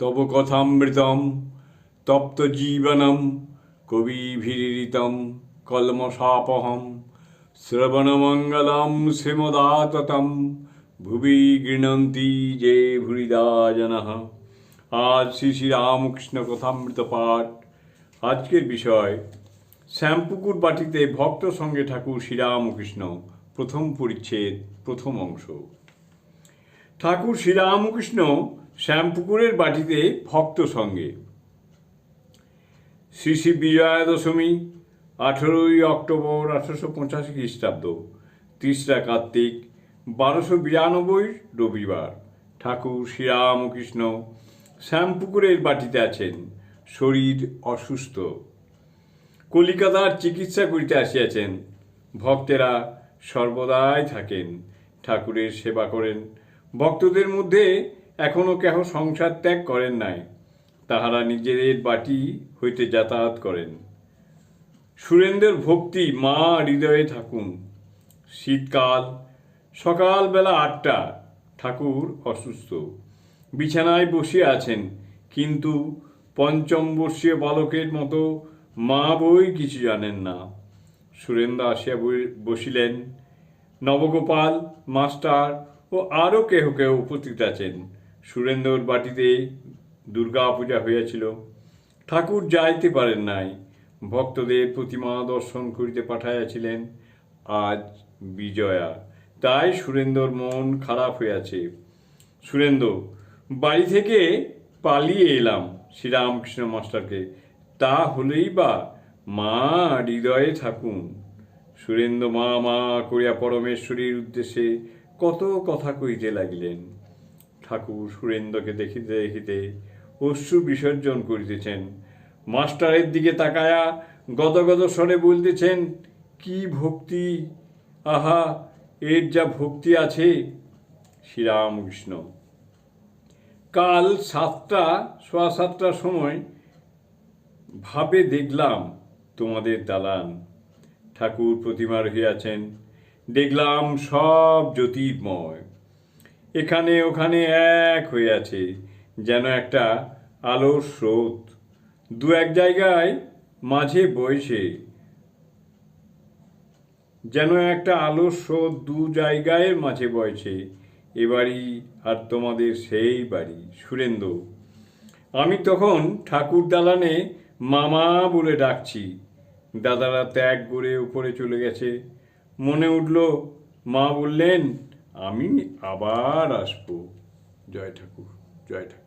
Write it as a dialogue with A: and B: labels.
A: তব কথামৃতম তপ্ত জীবনম কবিভিরিতম কলমশাপহম, শ্রবণমঙ্গলম শ্রীমদাততম, ভুবি গৃণন্তি যে ভুরিদা জনঃ আজ শ্রী শ্রী রামকৃষ্ণ কথামৃত পাঠ আজকের বিষয় শ্যামপুকুর বাটিতে ভক্ত সঙ্গে ঠাকুর শ্রীরামকৃষ্ণ, প্রথম পরিচ্ছেদ, প্রথম অংশ। ঠাকুর শ্রীরামকৃষ্ণ শ্যামপুকুরের বাটিতে ভক্ত সঙ্গে। শ্রী শ্রী বিজয়া দশমী আঠেরোই অক্টোবর আঠারোশো পঁচাশি খ্রিস্টাব্দ তিসরা কার্তিক, বারোশো বিরানব্বই রবিবার। ঠাকুর শ্রীরামকৃষ্ণ শ্যামপুকুরের বাটিতে আছেন, শরীর অসুস্থ। কলিকাতার চিকিৎসা করিতে আসিয়াছেন, ভক্তেরা সর্বদাই থাকেন, ঠাকুরের সেবা করেন। ভক্তদের মধ্যে এখনও কেহ সংসার ত্যাগ করেন নাই, তাহারা নিজেদের বাটি হইতে যাতায়াত করেন। সুরেন্দ্রের ভক্তি মা হৃদয়ে থাকুন। শীতকাল, সকালবেলা আটটা, ঠাকুর অসুস্থ। বিছানায় বসিয়া আছেন, কিন্তু পঞ্চম বর্ষীয় বালকের মতো মা বই কিছু জানেন না। সুরেন্দ্র আসিয়া বসিলেন। নবগোপাল, মাস্টার ও আরও কেহ কেহ উপস্থিত আছেন। সুরেন্দ্রর বাটিতে দুর্গা পূজা হইয়াছিল। ঠাকুর যাইতে পারেন নাই। ভক্তদের প্রতিমা দর্শন করিতে পাঠাইয়াছিলেন। আজ বিজয়া। তাই সুরেন্দ্রর মন খারাপ হইয়াছে। সুরেন্দ্র বাড়ি থেকে পালিয়ে এলাম শ্রীরামকৃষ্ণ মাস্টারকে। তা হলেই বা মা হৃদয়ে থাকুন। সুরেন্দ্র মা মা করিয়া পরমেশ্বরীর উদ্দেশ্যে কত কথা কইতে লাগিলেন। ঠাকুর সুরেন্দ্রকে দেখিতে দেখিতে অশ্রু বিসর্জন করিতেছেন। মাস্টারের দিকে তাকায়া গদগদ স্বরে বলতেছেন, কি ভক্তি? আহা, এর যা ভক্তি আছে, শ্রীরামকৃষ্ণ। কাল সাতটা, সোয়া সাতটার সময় ভাবে দেখলাম তোমাদের দালান। ঠাকুর প্রতিমা রহিয়াছেন। দেখলাম সব জ্যোতির্ময়। এখানে ওখানে এক হয়ে আছে, যেন একটা আলোর স্রোত। দু এক জায়গায় মাঝে বয়সে যেন একটা আলোর স্রোত দু জায়গায় মাঝে বয়ছে এ বাড়ি আর তোমাদের সেই বাড়ি, সুরেন্দ্র। আমি তখন ঠাকুর দালানে মামা বলে ডাকছি। দাদারা ত্যাগ করে উপরে চলে গেছে। মনে উঠল, মা বললেন আমি আবার আসব। জয় ঠাকুর জয় ঠাকুর।